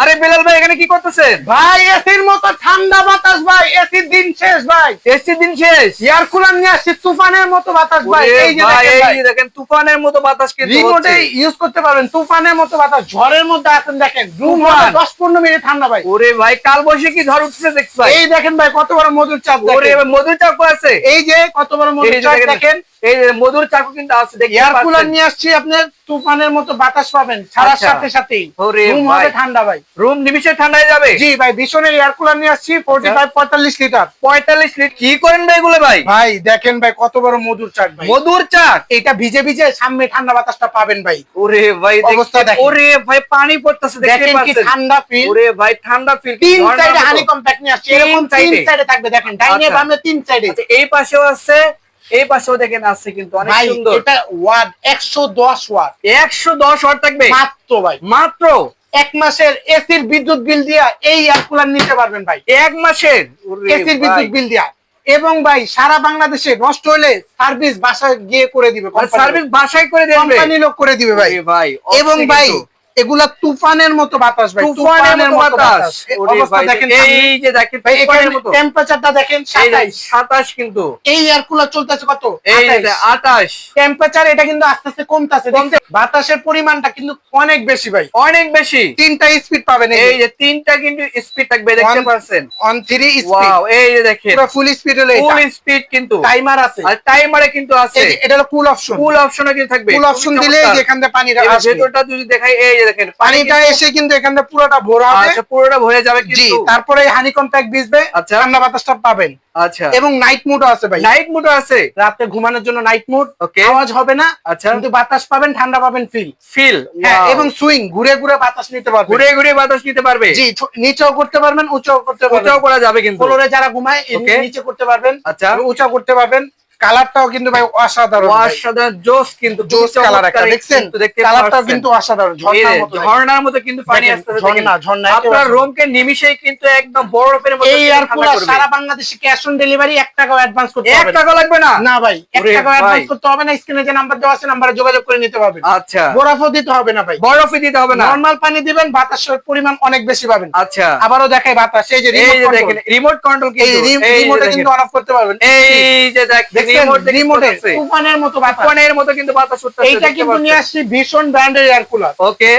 আরে বেলাল ভাই এখানে কি করতেছেন? ভাই এসির মতো ঠান্ডা বাতাস ভাই এসির দিন শেষ ভাই। এসছি দিন শেষ? এয়ার কুলার নিয়ে আসছি তুফানের মতো বাতাস ভাই এই যে দেখেন দেখেন তুফানের মতো বাতাস কিন্তু রিমোটে ইউজ করতে পারবেন তুফানের মতো বাতাস ঝড়ের মধ্যে আছেন দেখেন। রুম তুফান। দশ পনেরো মিনিট ঠান্ডা ভাই। ওরে ভাই কাল বৈশাখী ঝড় উঠছে দেখছি ভাই। এই দেখেন ভাই কত বড় মধুর চাপ ওরে দেখেন। মধুর চাকু আছে। এই যে কত বড় মধুর চাপ দেখেন, দেখেন। এই মধুর চাকু কিন্তু আছে দেখতে এয়ার কুলার নিয়ে আসছি আপনার। তুফানের মতো বাতাস পাবেন। ছাড়ার আচ্ছা। সাথে সাথেই। রুম হবে ঠান্ডা ভাই। রুম নিমিশে ঠান্ডা হয়ে যাবে? জি ভাই ভীষণের এয়ার কুলার নিয়ে আসছি ফোর্টি ফাইভ পঁয়তাল্লিশ লিটার পঁয়তাল্লিশ লিটার কি করেন ভাই এগুলো ভাই? ভাই দেখেন ভাই কত বড় মধুর চাট মধুর চাট? এটা ভিজে ভিজে সামনে ঠান্ডা বাতাসটা পাবেন ভাই। ওরে ভাই অবস্থা দেখেন। ওরে ভাই পানি পড়তেছে দেখেন কি ঠান্ডা ফিল ওরে ভাই ঠান্ডা ফিল তিন সাইডে হানি কম্প্যাক্ট নিয়ে আসছি। এরকম তিন সাইডে থাকবে দেখেন। ডাইনে আচ্ছা। বামে তিন সাইডে এই পাশেও আছে এই পাশেও দেখেন আছে কিন্তু অনেক সুন্দর। এটা ওয়াট একশো দশ ওয়াট একশো দশ ওয়াট থাকবে? মাত্র ভাই। মাত্র? এক মাসের এসির বিদ্যুৎ বিল দিয়া এই এয়ার কুলার নিতে পারবেন ভাই। এক মাসের? এসির বিদ্যুৎ বিল দিয়া। এবং ভাই সারা বাংলাদেশে নষ্ট হলে সার্ভিস বাসায় গিয়ে করে দিবে মানে সার্ভিস বাসায় করে দেবে। কোম্পানি লোক করে দিবে ভাই। ভাই এবং ভাই। এগুলা তুফানের মতো বাতাস ভাই। তুফানের মতো বাতাস। অবস্থা দেখেন এই যে দেখেন ভাই এখানে টেম্পারেচারটা দেখেন এই যে 27 কিন্তু। এই এয়ার কুলার চলতেছে কত? এই যে আটাশ টেম্পারেচার এটা কিন্তু আস্তে আস্তে কমতেছে দেখছেন? বাতাসের পরিমাণটা কিন্তু অনেক বেশি ভাই। অনেক বেশি। তিনটা স্পিড পাবেন এই যে। তিনটা কিন্তু স্পিড থাকবে দেখতে পাচ্ছেন? অন থ্রি স্পিড ওয়াও এই যে দেখেন। পুরো ফুল স্পিড হলে ফুল স্পিড কিন্তু। টাইমার আছে। আর টাইমারে কিন্তু আছে। এটা হলো কুল অপশন ফুল অপশনও কিন্তু থাকবে। কুল অপশন দিলে এখান থেকে এই আসবে। ভেতরটা যদি দেখাই এই দেখেন পানিটা এসে কিন্তু এখান থেকে পুরোটা ভরা হবে। আচ্ছা পুরোটা ভরে যাবে জি তারপরে হানি ভিজবে আচ্ছা। ঠান্ডা বাতাসটা পাবেন। আচ্ছা। এবং নাইট মুডও আছে ভাই। নাইট মোটর আছে? রাতে ঘুমানোর জন্য নাইট মুড. আওয়াজ হবে না আচ্ছা। কিন্তু বাতাস পাবেন ঠান্ডা পাবেন ফিল ফিল হ্যাঁ এবং সুইং ঘুরে ঘুরে বাতাস নিতে পারবেন ঘুরে ঘুরে বাতাস নিতে পারবে? জি নিচেও করতে পারবেন উঁচাও করতে পারবেন। ওটাও করা যাবে কিন্তু। ফ্লোরে যারা ঘুমায় নিচে করতে পারবেন আচ্ছা। উঁচা করতে পারবেন। কালারটাও কিন্তু ভাই অসাধারণ অসাধারণ জোস কিন্তু জোস কালার একটা দেখছেন? কালারটাও কিন্তু অসাধারণ ঝর্ণার মতো কিন্তু পানি ঝর্ণা, ঝর্ণা, আপনার রুমকে নিমিশেই কিন্তু একদম বরফের মতো এই কুলার করবে। সারা বাংলাদেশে ক্যাশ অন ডেলিভারি এক টাকাও অ্যাডভান্স করতে হবে না। টাকা লাগবে না? না ভাই এক ওরে টাকাও অ্যাডভান্স করতে হবে না স্ক্রিনে যে নাম্বার দেওয়া আছে নাম্বারে যোগাযোগ করে নিতে পারবেন। আচ্ছা। বরফও দিতে হবে না ভাই। বরফে দিতে হবে না। নরমাল পানি দিবেন বাতাসের পরিমাণ অনেক বেশি পাবেন। আচ্ছা। আবারও দেখাই বাতাস এই যে রিমোট কন্ট্রোল দেখেন রিমোট কন্ট্রোল এই কিন্তু এই যে রিমোটে কিন্তু অন অফ করতে পারবেন। এই যে দেখছেন রিমোট তুফানের মতো বাতাস। ফোনের মতো কিন্তু বাতাস উঠতেছে কিন্তু নিয়ে আসছি ভীষণ ব্র্যান্ডের air cooler okay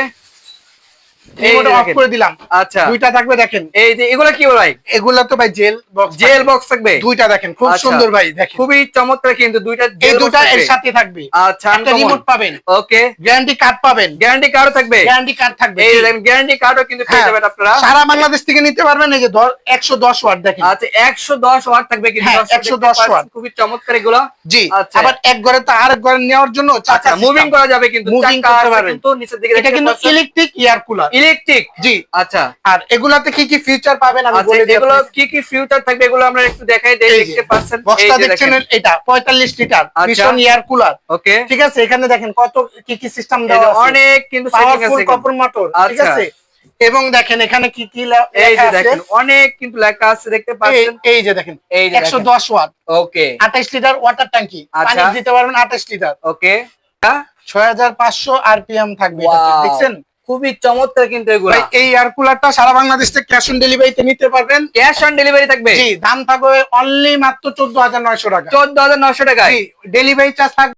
remote off করে দিলাম। আচ্ছা। দুইটা থাকবে দেখেন। এই যে এগুলো কি ভাই? এগুলা তো ভাই জেল বক্স জেল বক্স থাকবে? দুইটা দেখেন খুব আচ্ছা। সুন্দর ভাই দেখেন। খুবই চমৎকার কিন্তু দুইটা এই জেল এর সাথে থাকবে। আচ্ছা একটা রিমোট পাবেন। ওকে গ্যারান্টি কার্ড পাবেন। গ্যারান্টি কার্ডও থাকবে। গ্যারান্টি কার্ড থাকবে এই দেখেন গ্যারান্টি কার্ডও কিন্তু পেয়ে হ্যাঁ, যাবেন আপনারা। সারা বাংলাদেশ থেকে নিতে পারবেন এই যে একশো দশ ওয়াট দেখেন। আচ্ছা একশো দশ ওয়াট থাকবে কিন্তু হ্যাঁ, দর্শক 110 ওয়াট। খুবই চমৎকার এগুলো। জি আচ্ছা। আবার এক ঘরে তো আরেক ঘরে নেওয়ার জন্য আচ্ছা মুভিং করা যাবে কিন্তু Moving করতে পারবেন। কিন্তু নিচের দিকে এটা কিন্তু ইলেকট্রিক এয়ার কুলার ইলেকট্রিক জি। আচ্ছা। আর এগুলাতে কি কি ফিউচার পাবেন আমি আচ্ছা বলে দিই এগুলো কি কি ফিউচার থাকবে এগুলো আমরা একটু দেখাই দেই দেখতে পাচ্ছেন? বক্সটা দেখছেন এটা পঁয়তাল্লিশ লিটার আচ্ছা। ভীষণ এয়ার কুলার ওকে ঠিক আছে এখানে দেখেন কত কি কি সিস্টেম দেওয়া আছে। অনেক কিন্তু সেটিং আছে কপার মোটর ঠিক আচ্ছা। আছে? এবং দেখেন এখানে কি কি এই যে দেখেন অনেক কিন্তু লেখা আছে দেখতে পাচ্ছেন। এই যে দেখেন এই যে একশো দেখেন। দশ ওয়াট ওকে আঠাইশ লিটার ওয়াটার ট্যাঙ্কি পানি। দিতে পারবেন আঠাইশ লিটার ওকে ছয় হাজার পাঁচশো আরপিএম থাকবে দেখছেন? খুবই চমৎকার কিন্তু এগুলো। ভাই, এই এয়ার কুলারটা সারা বাংলাদেশ থেকে ক্যাশ অন ডেলিভারিতে নিতে পারবেন। ক্যাশ অন ডেলিভারি থাকবে? জি দাম থাকবে অনলি মাত্র 14900 টাকা। 14900 টাকা জি ডেলিভারি চার্জ থাকবে